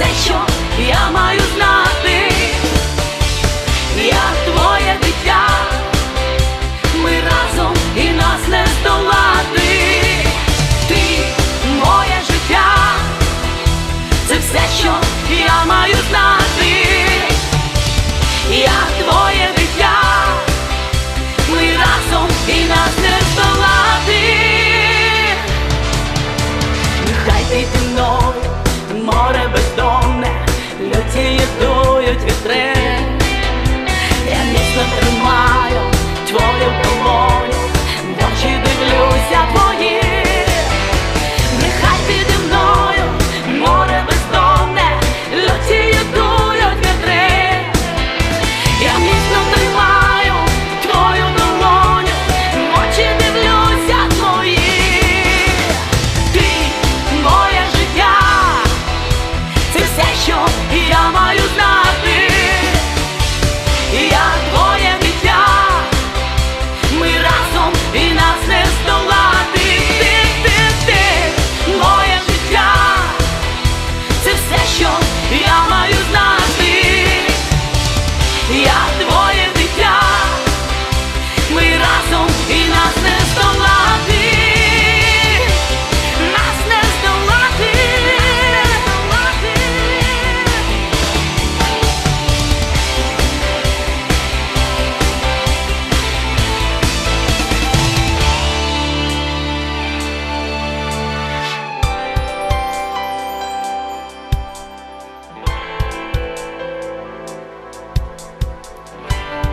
все, що я маю знати.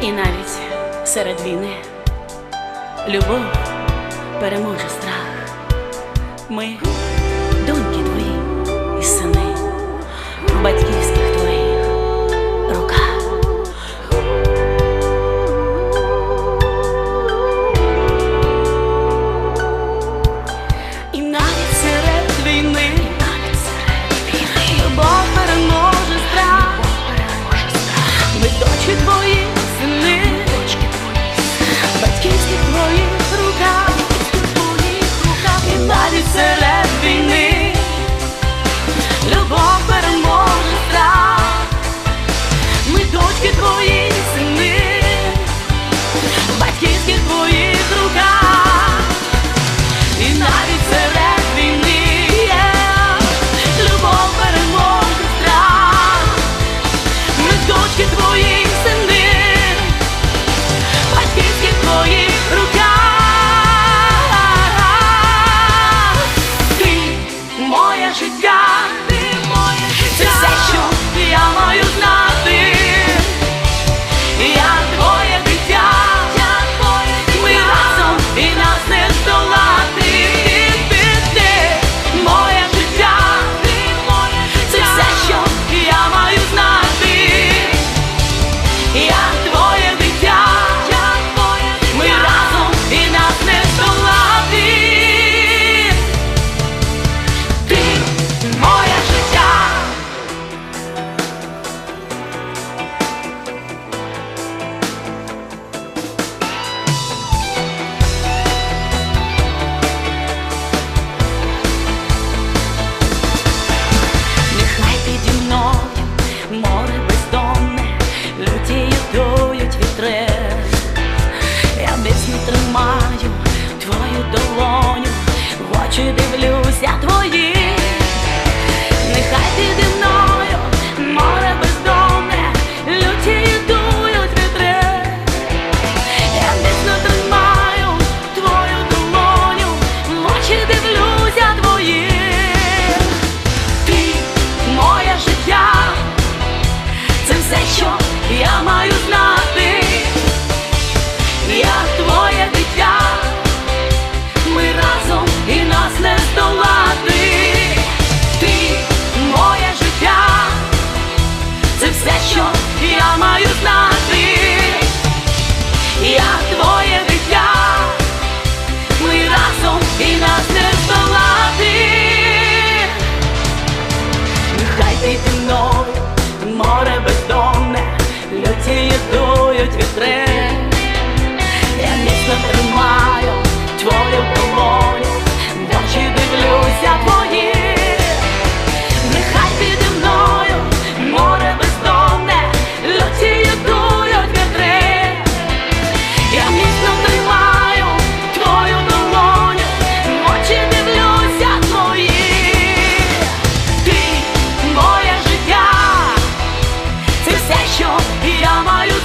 І навіть серед війни любов переможе страх. Ми очі дивлюся твої. я маю знати. や山よ。